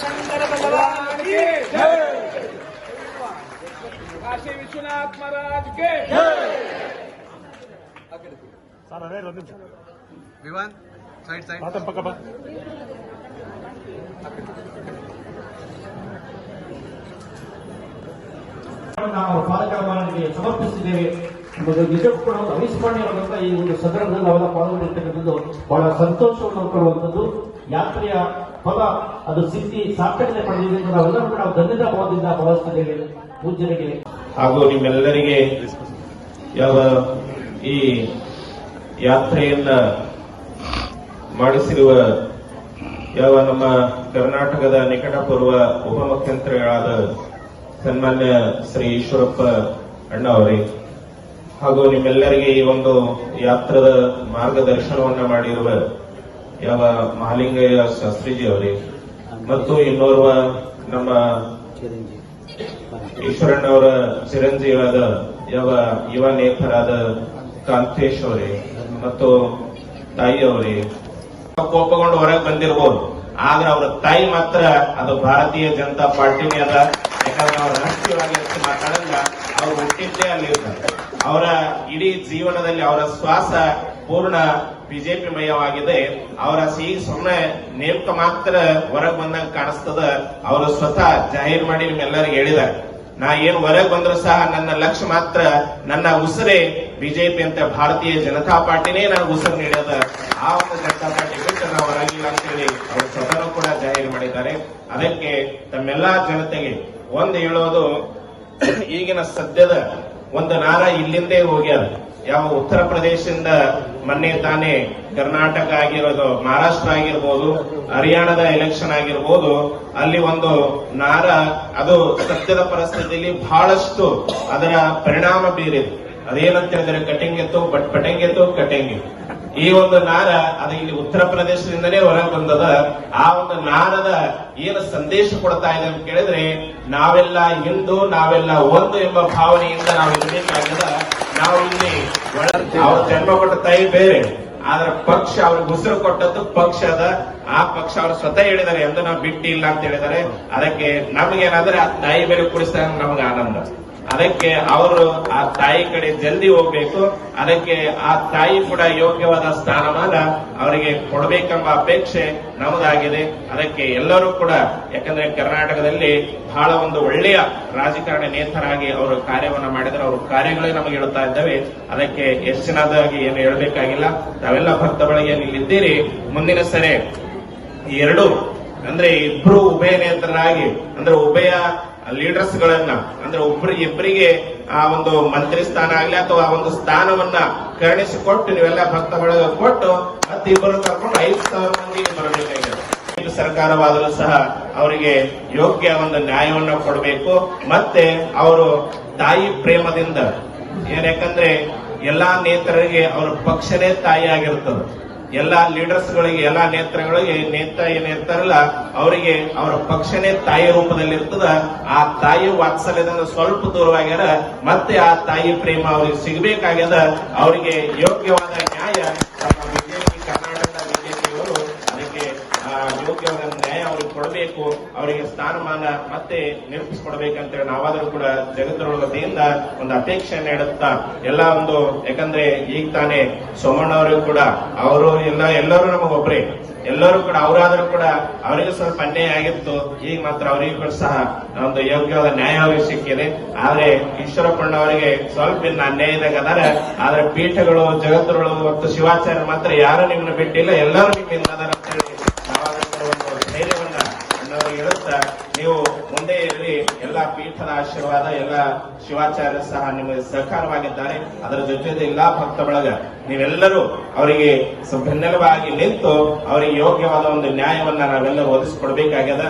Shankara Bhagwan Kashi Vishwanath Maharaj sir ಅದೇ ಒಂದು ನಿಮಿಷ ವಿವಾನ್ ಸೈಡ್ ಸೈಡ್. ಮಾತ ಪಕ್ಕ ಬಾ. ನಾವು ಪಾಲಕ ಮಹಾರಾಜರಿಗೆ ಸಮರ್ಪಿಸಿದ್ದೇವೆ ನಿಜಕ್ಕೂ ಕೂಡ ಒಂದು ಅವಿಸ್ಮರಣೀಯವಾದಂತಹ ಈ ಒಂದು ಸದನದಲ್ಲಿ ನಾವೆಲ್ಲ ಪಾಲ್ಗೊಂಡಿರ್ತಕ್ಕಂಥದ್ದು ಬಹಳ ಸಂತೋಷವನ್ನು ಕೊಡುವಂಥದ್ದು. ಯಾತ್ರೆಯ ಫಲ ಅದು ಸಿದ್ಧಿ ಸಾರ್ಥಕತೆ ಪಡೆದಿದೆ ನಾವೆಲ್ಲರೂ ಕೂಡ ಧನ್ಯದ ಭಾವದಿಂದ ಬಳಸ್ತಿದ್ದೇವೆ ಪೂಜ್ಯರಿಗೆ ಹಾಗೂ ನಿಮ್ಮೆಲ್ಲರಿಗೆ ಯಾವ ಈ ಯಾತ್ರೆಯನ್ನ ಮಾಡಿಸಿರುವ ಯಾವ ನಮ್ಮ ಕರ್ನಾಟಕದ ನಿಕಟಪೂರ್ವ ಉಪಮುಖ್ಯಮಂತ್ರಿಗಳಾದ ಸನ್ಮಾನ್ಯ ಶ್ರೀ ಈಶ್ವರಪ್ಪ ಅಣ್ಣ ಅವರೇ ಹಾಗೂ ನಿಮ್ಮೆಲ್ಲರಿಗೆ ಈ ಒಂದು ಯಾತ್ರದ ಮಾರ್ಗದರ್ಶನವನ್ನ ಮಾಡಿರುವ ಯಾವ ಮಹಾಲಿಂಗಯ್ಯ ಶಾಸ್ತ್ರೀಜಿ ಅವರೇ ಮತ್ತು ಇನ್ನೋರ್ವ ನಮ್ಮ ಈಶ್ವರಣ್ಣವರ ಚಿರಂಜೀವಾದ ಯಾವ ಯುವ ನೇತರಾದ ಕಾಂತೇಶ್ ಅವರೇ, ಮತ್ತು ತಾಯಿ ಅವರೇ, ಕೋಪಗೊಂಡು ಹೊರಗೆ ಬಂದಿರಬಹುದು ಆದ್ರೆ ಅವರ ತಾಯಿ ಮಾತ್ರ ಅದು ಭಾರತೀಯ ಜನತಾ ಪಾರ್ಟಿನೇ ಅದ ಯಾಕಂದ್ರೆ ಅವ್ರ ರಾಷ್ಟ್ರೀಯವಾಗಿ ಮಾತಾಡಲ್ಲ, ಅವ್ರು ಹುಟ್ಟಿದ್ದೇ ಅಲ್ಲಿ ಇರ್ತಾರೆ ಅವರ ಇಡೀ ಜೀವನದಲ್ಲಿ ಅವರ ಶ್ವಾಸ ಪೂರ್ಣ ಬಿಜೆಪಿ ಮಯವಾಗಿದೆ ಅವರ ಸಿಹಿ ಸುಮ್ಮನೆ ನೇಮಕ ಮಾತ್ರ ಹೊರಗೆ ಬಂದಂಗ ಕಾಣಿಸ್ತದ. ಅವರು ಸ್ವತಃ ಜಾಹೀರ್ ಮಾಡಿ ನಿಮ್ಮೆಲ್ಲರಿಗೆ ಹೇಳಿದ್ದಾರೆ. ನಾ ಏನ್ ಹೊರಗೆ ಬಂದ್ರು ಸಹ ನನ್ನ ಲಕ್ಷ್ಯ ಮಾತ್ರ ನನ್ನ ಉಸಿರೇ ಬಿಜೆಪಿ ಅಂತ ಭಾರತೀಯ ಜನತಾ ಪಾರ್ಟಿನೇ ನನಗೆ ಉಸಿರು ನೀಡದ. ಆ ಒಂದು ಜನತಾ ಪಾರ್ಟಿ ಬಿಟ್ಟು ನಾವು ಹೊರಗಿಲ್ಲ ಅಂತೇಳಿ ಅವರು ಸ್ವತಃ ಕೂಡ ಜಾಹೀರು ಮಾಡಿದ್ದಾರೆ. ಅದಕ್ಕೆ ತಮ್ಮೆಲ್ಲಾ ಜನತೆಗೆ ಒಂದು ಹೇಳೋದು, ಈಗಿನ ಸದ್ಯದ ಒಂದು ನಾರ ಇಲ್ಲಿಂದೇ ಹೋಗ್ಯಾರ ಯಾವ ಉತ್ತರ ಪ್ರದೇಶದಿಂದ ಮೊನ್ನೆ ತಾನೇ ಕರ್ನಾಟಕ ಆಗಿರೋದು, ಮಹಾರಾಷ್ಟ್ರ ಆಗಿರ್ಬೋದು, ಹರಿಯಾಣದ ಎಲೆಕ್ಷನ್ ಆಗಿರ್ಬೋದು, ಅಲ್ಲಿ ಒಂದು ನಾರ, ಅದು ಸತ್ಯದ ಪರಿಸ್ಥಿತಿಯಲ್ಲಿ ಬಹಳಷ್ಟು ಅದರ ಪರಿಣಾಮ ಬೀರಿದೆ. ಅದೇನಂತ ಹೇಳಿದ್ರೆ ಕಟಿಂಗ್ ಎತ್ತು, ಬಟ್ ಪಟಿಂಗ್ ಎತ್ತು, ಕಟಿಂಗ್. ಈ ಒಂದು ನಾರ, ಅದು ಇಲ್ಲಿ ಉತ್ತರ ಪ್ರದೇಶದಿಂದಲೇ ಹೊರಗೆ ಬಂದದ. ಆ ಒಂದು ನಾರದ ಏನು ಸಂದೇಶ ಕೊಡ್ತಾ ಇದೆ ಅಂತ ಕೇಳಿದ್ರೆ, ನಾವೆಲ್ಲ ಹಿಂದೂ, ನಾವೆಲ್ಲ ಒಂದು ಎಂಬ ಭಾವನೆಯಿಂದ ನಾವು ಇರಬೇಕಾಗದ ನಾವು ಇಲ್ಲಿ ಅವ್ರ ಜನ್ಮ ಕೊಟ್ಟ ತಾಯಿ ಬೇರೆ. ಆದ್ರೆ ಪಕ್ಷ, ಅವ್ರಿಗೆ ಉಸಿರು ಕೊಟ್ಟದ್ದು ಪಕ್ಷ ಅದ. ಆ ಪಕ್ಷ ಅವ್ರು ಸ್ವತಃ ಹೇಳಿದ್ದಾರೆ ಎಂದು ನಾವು ಬಿಟ್ಟಿಲ್ಲ ಅಂತ ಹೇಳಿದ್ದಾರೆ. ಅದಕ್ಕೆ ನಮ್ಗೇನಾದ್ರೆ ಆ ತಾಯಿ ಬೇರೆ ಕುಡಿಸಿದಾಗ ನಮ್ಗೆ ಆನಂದ. ಅದಕ್ಕೆ ಅವರು ಆ ತಾಯಿ ಕಡೆ ಜಲ್ದಿ ಹೋಗ್ಬೇಕು. ಅದಕ್ಕೆ ಆ ತಾಯಿ ಕೂಡ ಯೋಗ್ಯವಾದ ಸ್ಥಾನಮಾನ ಅವರಿಗೆ ಕೊಡಬೇಕೆಂಬ ಅಪೇಕ್ಷೆ ನಮ್ಮದಾಗಿದೆ ಅದಕ್ಕೆ ಎಲ್ಲರೂ ಕೂಡ, ಯಾಕಂದ್ರೆ ಕರ್ನಾಟಕದಲ್ಲಿ ಬಹಳ ಒಂದು ಒಳ್ಳೆಯ ರಾಜಕಾರಣ ನೇತರಾಗಿ ಅವರು ಕಾರ್ಯವನ್ನ ಮಾಡಿದರೆ ಅವರು ಕಾರ್ಯಗಳೇ ನಮಗೆ ಹೇಳ್ತಾ ಇದ್ದಾವೆ. ಅದಕ್ಕೆ ಹೆಚ್ಚಿನದಾಗಿ ಏನು ಹೇಳಬೇಕಾಗಿಲ್ಲ. ತಾವೆಲ್ಲ ಭಕ್ತ ಬಳಗ ಇಲ್ಲಿದ್ದೀರಿ. ಮುಂದಿನ ಸರಿ ಎರಡು, ಅಂದ್ರೆ ಇಬ್ರು ಉಭಯ ನೇತರಾಗಿ ಅಂದ್ರೆ ಉಭಯ ಲೀಡರ್ಸ್ ಗಳನ್ನ ಅಂದ್ರೆ ಒಬ್ಬರು ಇಬ್ಬರಿಗೆ ಆ ಒಂದು ಮಂತ್ರಿ ಸ್ಥಾನ ಆಗ್ಲಿ ಅಥವಾ ಆ ಒಂದು ಸ್ಥಾನವನ್ನ ಕರುಣಿಸಿಕೊಟ್ಟು ನೀವೆಲ್ಲ ಭಕ್ತ ಬಳಗ ಕೊಟ್ಟು ಮತ್ತೆ ಇಬ್ಬರು ಕರ್ಕೊಂಡು ಐದು ಸಾವಿರ ಮಂದಿ ಬರಬೇಕಾಗಿದೆ. ಸರ್ಕಾರವಾದರೂ ಸಹ ಅವರಿಗೆ ಯೋಗ್ಯ ಒಂದು ನ್ಯಾಯವನ್ನ ಕೊಡಬೇಕು. ಮತ್ತೆ ಅವರು ತಾಯಿ ಪ್ರೇಮದಿಂದ ಏನ್ ಯಾಕಂದ್ರೆ ಎಲ್ಲಾ ನೇತರರಿಗೆ ಅವರ ಪಕ್ಷನೇ ತಾಯಿ ಆಗಿರ್ತದೆ ಎಲ್ಲಾ ಲೀಡರ್ಸ್ ಗಳಿಗೆ, ಎಲ್ಲಾ ನೇತ್ರಗಳಿಗೆ ನೇತ ಏನಿರ್ತಾರಲ್ಲ ಅವರಿಗೆ ಅವರ ಪಕ್ಷನೇ ತಾಯಿ ರೂಪದಲ್ಲಿ ಇರ್ತದ ಆ ತಾಯಿ ವಾತ್ಸಲ್ಯದಿಂದ ಸ್ವಲ್ಪ ದೂರವಾಗ್ಯಾರ ಮತ್ತೆ ಆ ತಾಯಿ ಪ್ರೇಮ ಅವ್ರಿಗೆ ಸಿಗಬೇಕಾಗ್ಯದ, ಅವರಿಗೆ ಯೋಗ್ಯವಾದ ನ್ಯಾಯ ನಮ್ಮ ಬಿಜೆಪಿ ಕರ್ನಾಟಕದ ಬಿಜೆಪಿಯವರು ಅದಕ್ಕೆ ಆ ಯೋಗ್ಯವಾದ ನ್ಯಾಯ ಕೊಡಬೇಕು ಅವರಿಗೆ ಸ್ಥಾನಮಾನ ಮತ್ತೆ ನೆನಪಿಸ್ಕೊಡ್ಬೇಕಂತೇಳಿ ನಾವಾದರೂ ಕೂಡ ಜಗತ್ತಿನ ವತಿಯಿಂದ ಒಂದು ಅಪೇಕ್ಷೆಯನ್ನು ಇಡುತ್ತಾ ಎಲ್ಲ ಒಂದು ಯಾಕಂದ್ರೆ ಈಗ ತಾನೇ ಸೋಮಣ್ಣ ಅವರಿಗೂ ಕೂಡ, ಅವರು ಎಲ್ಲ, ಎಲ್ಲರೂ ನಮಗೊಬ್ರೆ ಎಲ್ಲರೂ ಕೂಡ, ಅವರಾದರೂ ಕೂಡ ಅವರಿಗೂ ಸ್ವಲ್ಪ ಅನ್ಯಾಯ ಆಗಿತ್ತು, ಈಗ ಮಾತ್ರ ಅವರಿಗೂ ಕೂಡ ಸಹ ಒಂದು ಯೋಗ್ಯವಾದ ನ್ಯಾಯ ಸಿಕ್ಕಿದೆ ಆದ್ರೆ ಈಶ್ವರಪ್ಪಣ್ಣ ಅವರಿಗೆ ಸ್ವಲ್ಪ ಇನ್ನು ಅನ್ಯಾಯದಾಗ ಅದಾರ. ಆದ್ರೆ ಪೀಠಗಳು ಜಗತ್ತುಗಳು ಮತ್ತು ಶಿವಾಚಾರ್ಯ ಮಾತ್ರ ಯಾರು ನಿಮ್ಮನ್ನ ಬಿಟ್ಟಿಲ್ಲ, ಎಲ್ಲರೂ ನಿಮ್ಮಿಂದ ಅಂತ ಹೇಳಿ ನಾವಾದರೂ ಒಂದು ಧೈರ್ಯವನ್ನ ಅಣ್ಣವರಿಗೆ ಹೇಳುತ್ತಾ ನೀವು ಮುಂದೆ ಇರಲಿ ಎಲ್ಲ ಪೀಠದ ಆಶೀರ್ವಾದ ಎಲ್ಲ ಶಿವಾಚಾರ್ಯ ಸಹ ನಿಮಗೆ ಸಹಕಾರವಾಗಿದ್ದಾರೆ. ಅದರ ಜೊತೆ ಎಲ್ಲಾ ಭಕ್ತ ಬಳಗ, ನೀವೆಲ್ಲರೂ ಅವರಿಗೆ ಬೆನ್ನೆಲುಬಾಗಿ ನಿಂತು ಅವರಿಗೆ ಯೋಗ್ಯವಾದ ಒಂದು ನ್ಯಾಯವನ್ನ ನಾವೆಲ್ಲರೂ ಒದಗಿಸಿಕೊಡ್ಬೇಕಾಗ್ಯದ.